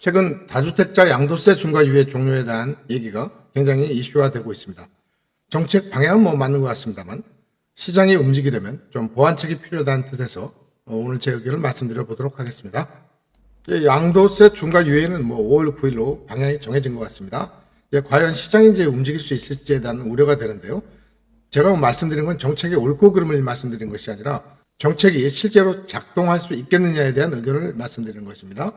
최근 다주택자 양도세 중과 유예 종료에 대한 얘기가 굉장히 이슈화되고 있습니다. 정책 방향은 뭐 맞는 것 같습니다만 시장이 움직이려면 좀 보완책이 필요하다는 뜻에서 어, 오늘 제 의견을 말씀드려 보도록 하겠습니다. 이 양도세 중과 유예는 뭐 5월 9일로 방향이 정해진 것 같습니다. 이제 과연 시장이 이제 움직일 수 있을지에 대한 우려가 되는데요. 제가 말씀드린 건 정책의 옳고 그름을 말씀드린 것이 아니라 정책이 실제로 작동할 수 있겠느냐에 대한 의견을 말씀드리는 것입니다.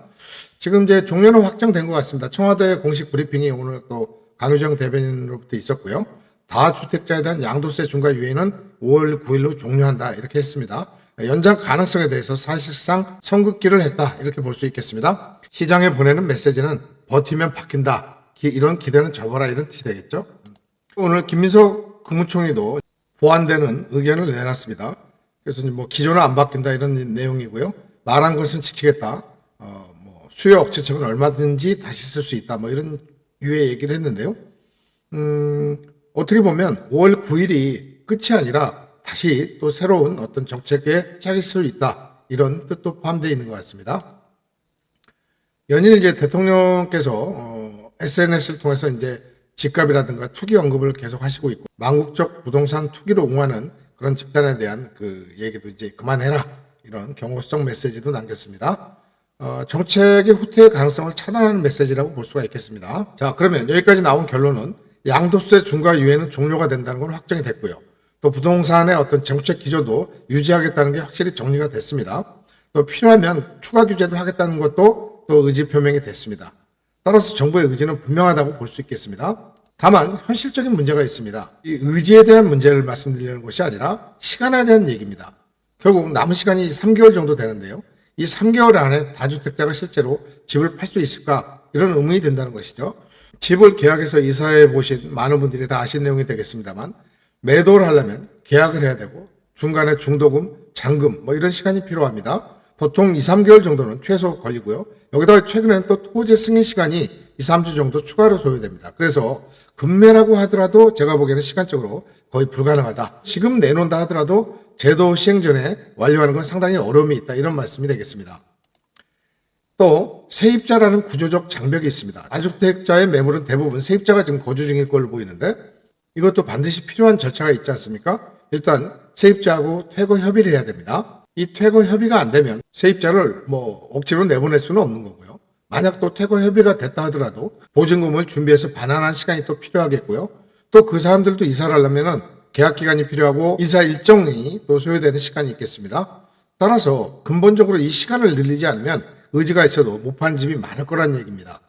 지금 이제 종료는 확정된 것 같습니다. 청와대 공식 브리핑이 오늘 또 강유정 대변인으로부터 있었고요. 다주택자에 대한 양도세 중과 유예는 5월 9일로 종료한다 이렇게 했습니다. 연장 가능성에 대해서 사실상 선긋기를 했다 이렇게 볼 수 있겠습니다. 시장에 보내는 메시지는 버티면 바뀐다 기- 이런 기대는 접어라 이런 뜻이 되겠죠. 오늘 김민석 국무총리도 보완되는 의견을 내놨습니다. 그래서 뭐 기존은 안 바뀐다 이런 내용이고요. 말한 것은 지키겠다. 어, 뭐 수요 억제책은 얼마든지 다시 쓸 수 있다. 뭐 이런 유의 얘기를 했는데요. 음, 어떻게 보면 5월 9일이 끝이 아니라 다시 또 새로운 어떤 정책에 차릴 수 있다. 이런 뜻도 포함되어 있는 것 같습니다. 연일 이제 대통령께서 어, SNS를 통해서 이제 집값이라든가 투기 언급을 계속 하시고 있고 망국적 부동산 투기를 옹호하는 그런 집단에 대한 그 얘기도 이제 그만해라 이런 경고성 메시지도 남겼습니다. 어, 정책의 후퇴의 가능성을 차단하는 메시지라고 볼 수가 있겠습니다. 자 그러면 여기까지 나온 결론은 양도세 중과 유예는 종료가 된다는 건 확정이 됐고요. 또 부동산의 어떤 정책 기조도 유지하겠다는 게 확실히 정리가 됐습니다. 또 필요하면 추가 규제도 하겠다는 것도 또 의지 표명이 됐습니다. 따라서 정부의 의지는 분명하다고 볼 수 있겠습니다. 다만 현실적인 문제가 있습니다. 이 의지에 대한 문제를 말씀드리는 것이 아니라 시간에 대한 얘기입니다. 결국 남은 시간이 3개월 정도 되는데요. 이 3개월 안에 다주택자가 실제로 집을 팔 수 있을까 이런 의문이 든다는 것이죠. 집을 계약해서 이사해 보신 많은 분들이 다 아신 내용이 되겠습니다만 매도를 하려면 계약을 해야 되고 중간에 중도금, 잔금 뭐 이런 시간이 필요합니다. 보통 2, 3개월 정도는 최소 걸리고요. 여기다가 최근에는 또 토지 승인 시간이 2, 3주 정도 추가로 소요됩니다. 그래서 급매라고 하더라도 제가 보기에는 시간적으로 거의 불가능하다. 지금 내놓는다 하더라도 제도 시행 전에 완료하는 건 상당히 어려움이 있다. 이런 말씀이 되겠습니다. 또 세입자라는 구조적 장벽이 있습니다. 다주택자의 매물은 대부분 세입자가 지금 거주 중일 걸로 보이는데 이것도 반드시 필요한 절차가 있지 않습니까? 일단 세입자하고 퇴거 협의를 해야 됩니다. 이 퇴거 협의가 안 되면 세입자를 뭐 억지로 내보낼 수는 없는 거고요. 만약 또 퇴거 협의가 됐다 하더라도 보증금을 준비해서 반환한 시간이 또 필요하겠고요. 또 그 사람들도 이사를 하려면은 계약 기간이 필요하고 이사 일정이 또 소요되는 시간이 있겠습니다. 따라서 근본적으로 이 시간을 늘리지 않으면 의지가 있어도 못 파는 집이 많을 거란 얘기입니다.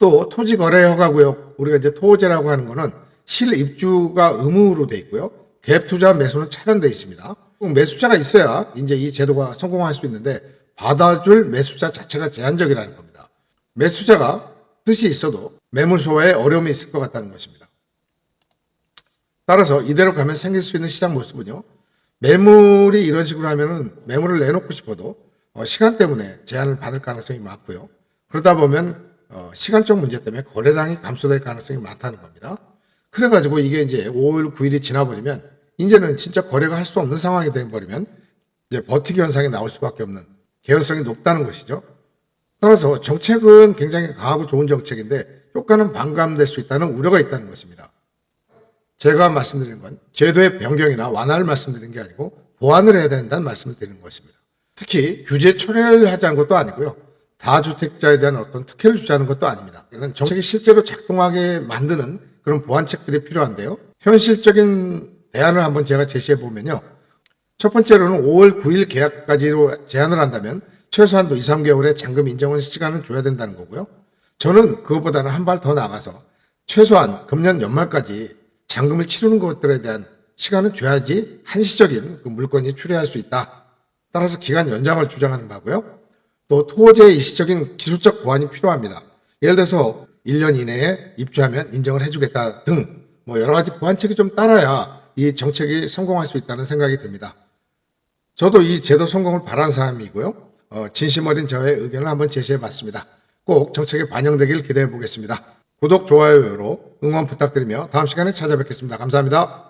또 토지 거래 허가구역 우리가 이제 토제라고 하는 거는 실입주가 의무로 돼 있고요. 갭 투자 매수는 차단돼 있습니다. 꼭 매수자가 있어야 이제 이 제도가 성공할 수 있는데 받아줄 매수자 자체가 제한적이라는 겁니다. 매수자가 뜻이 있어도 매물 소화에 어려움이 있을 것 같다는 것입니다. 따라서 이대로 가면 생길 수 있는 시장 모습은요. 매물이 이런 식으로 하면은 매물을 내놓고 싶어도 어, 시간 때문에 제한을 받을 가능성이 많고요. 그러다 보면 어, 시간적 문제 때문에 거래량이 감소될 가능성이 많다는 겁니다. 그래가지고 이게 이제 5월 9일이 지나버리면 이제는 진짜 거래가 할 수 없는 상황이 돼버리면 이제 버티기 현상이 나올 수밖에 없는 개연성이 높다는 것이죠. 따라서 정책은 굉장히 강하고 좋은 정책인데 효과는 반감될 수 있다는 우려가 있다는 것입니다. 제가 말씀드리는 건 제도의 변경이나 완화를 말씀드리는 게 아니고 보완을 해야 된다는 말씀을 드리는 것입니다. 특히 규제 철회를 하자는 것도 아니고요. 다주택자에 대한 어떤 특혜를 주자는 것도 아닙니다. 이는 정책이 실제로 작동하게 만드는 그런 보완책들이 필요한데요. 현실적인 대안을 한번 제가 제시해 보면요. 첫 번째로는 5월 9일 계약까지로 제한을 한다면 최소한도 2, 3개월의 잔금 인정은 시간을 줘야 된다는 거고요. 저는 그것보다는 한 발 더 나가서 최소한 금년 연말까지 잔금을 치르는 것들에 대한 시간을 줘야지 한시적인 그 물건이 출회할 수 있다. 따라서 기간 연장을 주장하는 바고요. 또 토지의 일시적인 기술적 보완이 필요합니다. 예를 들어서 1년 이내에 입주하면 인정을 해주겠다 등 뭐 여러 가지 보완책이 좀 따라야 이 정책이 성공할 수 있다는 생각이 듭니다. 저도 이 제도 성공을 바라는 사람이고요. 어, 진심 어린 저의 의견을 한번 제시해 봤습니다. 꼭 정책에 반영되길 기대해 보겠습니다. 구독, 좋아요로 응원 부탁드리며 다음 시간에 찾아뵙겠습니다. 감사합니다.